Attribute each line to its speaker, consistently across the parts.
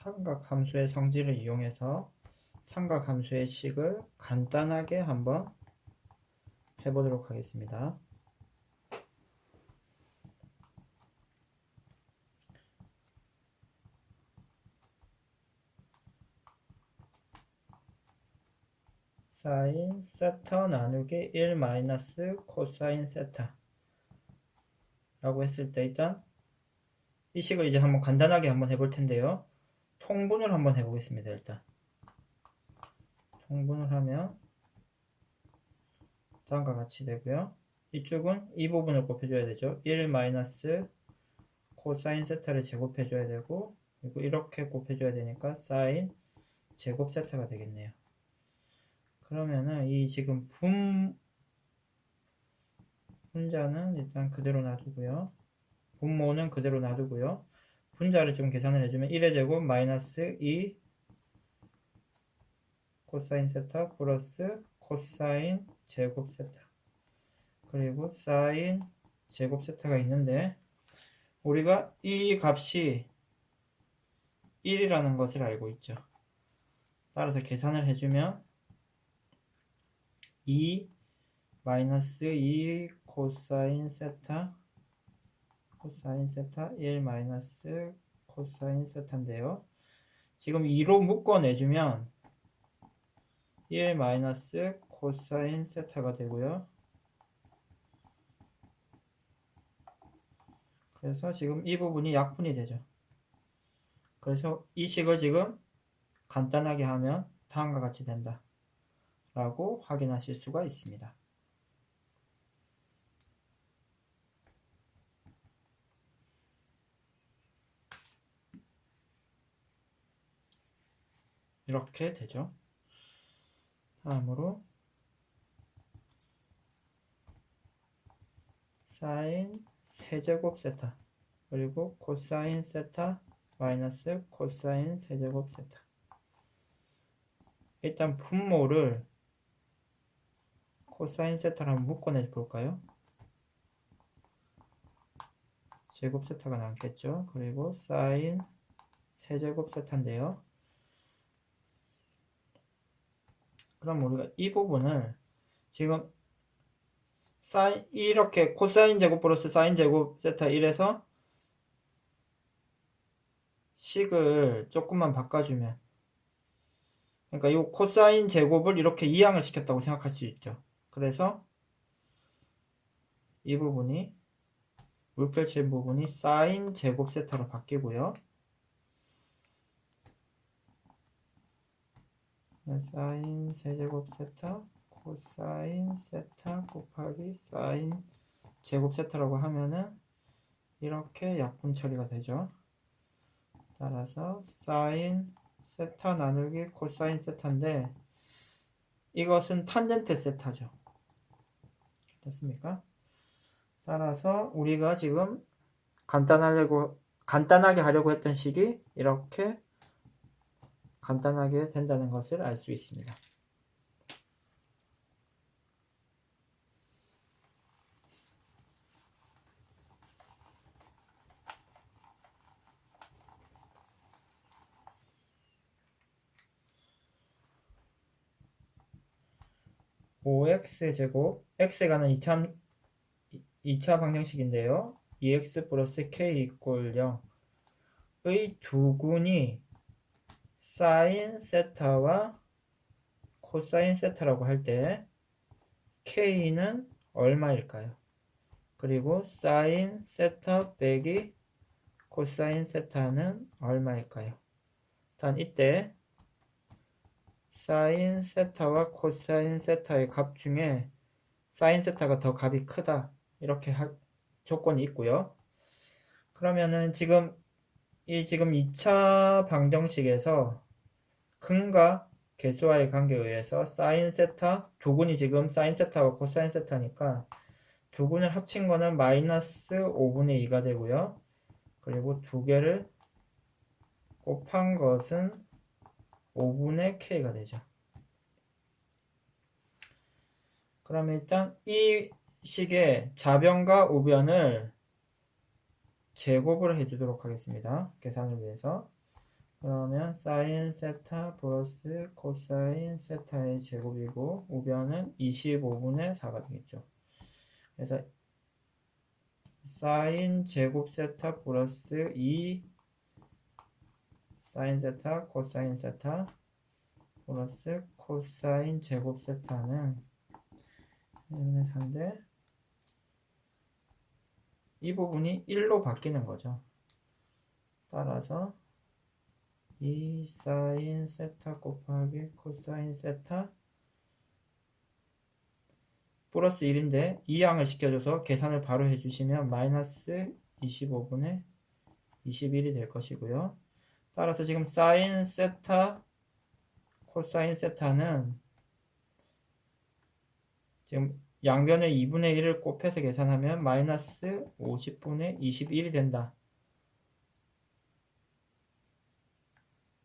Speaker 1: 삼각함수의 성질을 이용해서 삼각함수의 식을 간단하게 한번 해보도록 하겠습니다. 사인 세타 나누기 1 마이너스 코사인 세타 라고 했을 때 일단 이 식을 이제 한번 간단하게 한번 해볼 텐데요. 통분을 한번 해보겠습니다. 일단 통분을 하면 다음과 같이 되고요. 이쪽은 이 부분을 곱해줘야 되죠. 1 마이너스 코사인 세타를 제곱해줘야 되고 그리고 이렇게 곱해줘야 되니까 사인 제곱 세타가 되겠네요. 그러면은 이 지금 분 분자는 일단 그대로 놔두고요. 분모는 그대로 놔두고요. 분자를 좀 계산을 해주면 1의 제곱 마이너스 2 코사인 세타 플러스 코사인 제곱 세타 그리고 사인 제곱 세타가 있는데 우리가 이 값이 1이라는 것을 알고 있죠. 따라서 계산을 해주면 2 마이너스 2 코사인 세타 코사인 세타 1 마이너스 코사인 세타인데요. 지금 2로 묶어내주면 1 마이너스 코사인 세타가 되고요. 그래서 지금 이 부분이 약분이 되죠. 그래서 이 식을 지금 간단하게 하면 다음과 같이 된다. 라고 확인하실 수가 있습니다. 이렇게 되죠. 다음으로 사인 세제곱 세타 그리고 코사인 세타 마이너스 코사인 세제곱 세타 일단 분모를 코사인 한번 묶어내 볼까요? 제곱 세타가 남겠죠. 그리고 사인 세제곱 세타인데요. 그럼 우리가 이 부분을 지금 사인 이렇게 코사인 제곱 플러스 사인 제곱 세타 1에서 식을 조금만 바꿔주면 그러니까 이 코사인 제곱을 이렇게 이항을 시켰다고 생각할 수 있죠. 그래서 이 부분이 물결칠 부분이 사인 제곱 세타로 바뀌고요. 사인 세제곱 세타 코사인 세타 곱하기 사인 제곱 세타라고 하면은 이렇게 약분 처리가 되죠. 따라서 사인 세타 나누기 코사인 세타인데 이것은 탄젠트 세타죠. 됐습니까? 따라서 우리가 지금 간단하려고 간단하게 하려고 했던 식이 이렇게 간단하게 된다는 것을 알 수 있습니다. 오 x 제곱 x에 가는 2차, 2차 방정식인데요. 2x 플러스 k 이꼴 0의 두근이 사인 세타와 코사인 세타라고 할 때 k는 얼마일까요? 그리고 사인 세타 빼기 코사인 세타는 얼마일까요? 단 이때 사인 세타와 코사인 세타의 값 중에 사인 세타가 더 값이 크다 이렇게 하, 조건이 있고요. 그러면은 지금 이 지금 2차 방정식에서 근과 개수와의 관계에 의해서 사인 세타 두근이 지금 사인 세타와 코사인 세타니까 두근을 합친 거는 마이너스 5분의 2가 되고요. 그리고 두 개를 곱한 것은 5분의 k가 되죠. 그러면 일단 이 식의 좌변과 우변을 제곱을 해주도록 하겠습니다. 계산을 위해서. 그러면 사인 세타 플러스 코사인 세타의 제곱이고 우변은 25분의 4가 되겠죠. 그래서 사인 제곱 세타 플러스 2 사인 세타 코사인 세타 플러스 코사인 제곱 세타는 1분의 4인데 이 부분이 1로 바뀌는 거죠. 따라서 2 사인 세타 곱하기 코사인 세타 플러스 1인데 이 양을 시켜줘서 계산을 바로 해주시면 마이너스 25분의 21이 될 것이고요. 따라서 지금 사인 세타 코사인 세타는 지금 양변에 2분의 1을 곱해서 계산하면 마이너스 50분의 21이 된다.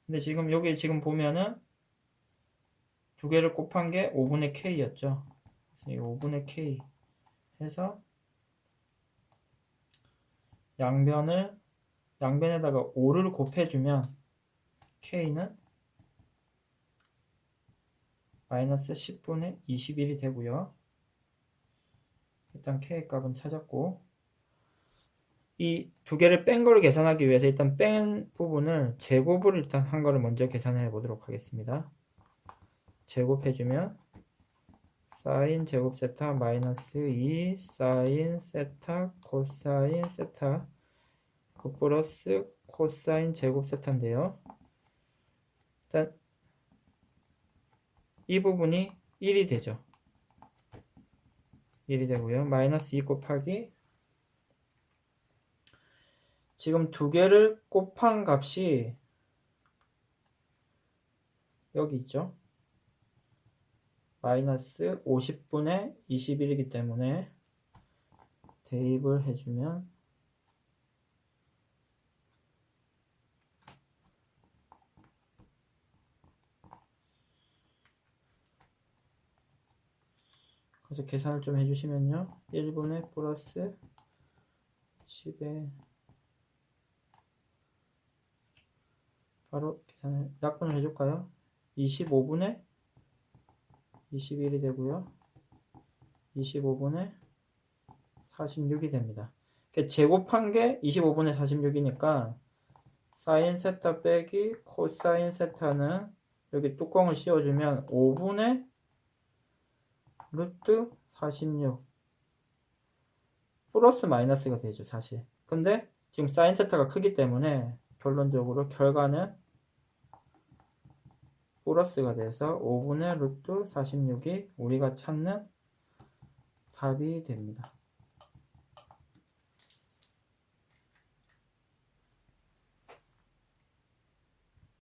Speaker 1: 근데 지금 여기 지금 보면은 두 개를 곱한 게 5분의 k였죠. 그래서 이 5분의 k 해서 양변을 양변에다가 5를 곱해주면 k는 마이너스 10분의 21이 되고요. 일단 k 값은 찾았고 이 두 개를 뺀 걸 계산하기 위해서 일단 뺀 부분을 제곱을 일단 한 거를 먼저 계산해 보도록 하겠습니다. 제곱해주면 사인 제곱 세타 마이너스 2 사인 세타 코사인 세타 그 플러스 코사인 제곱 세타인데요. 일단 이 부분이 1이 되죠. 1이 되고요. 마이너스 2 곱하기 지금 두 개를 곱한 값이 여기 있죠. 마이너스 50분의 21이기 때문에 대입을 해주면 그래서 계산을 좀 해주시면요. 1분의 플러스 10에 바로 계산을 약분을 해줄까요? 25분의 21이 되고요. 25분의 46이 됩니다. 제곱한 게 25분의 46이니까 사인 세타 빼기 코사인 세타는 여기 뚜껑을 씌워주면 5분의 루트 46 플러스 마이너스가 되죠 사실. 근데 지금 사인 세타가 크기 때문에 결론적으로 결과는 플러스가 돼서 5분의 루트 46이 우리가 찾는 답이 됩니다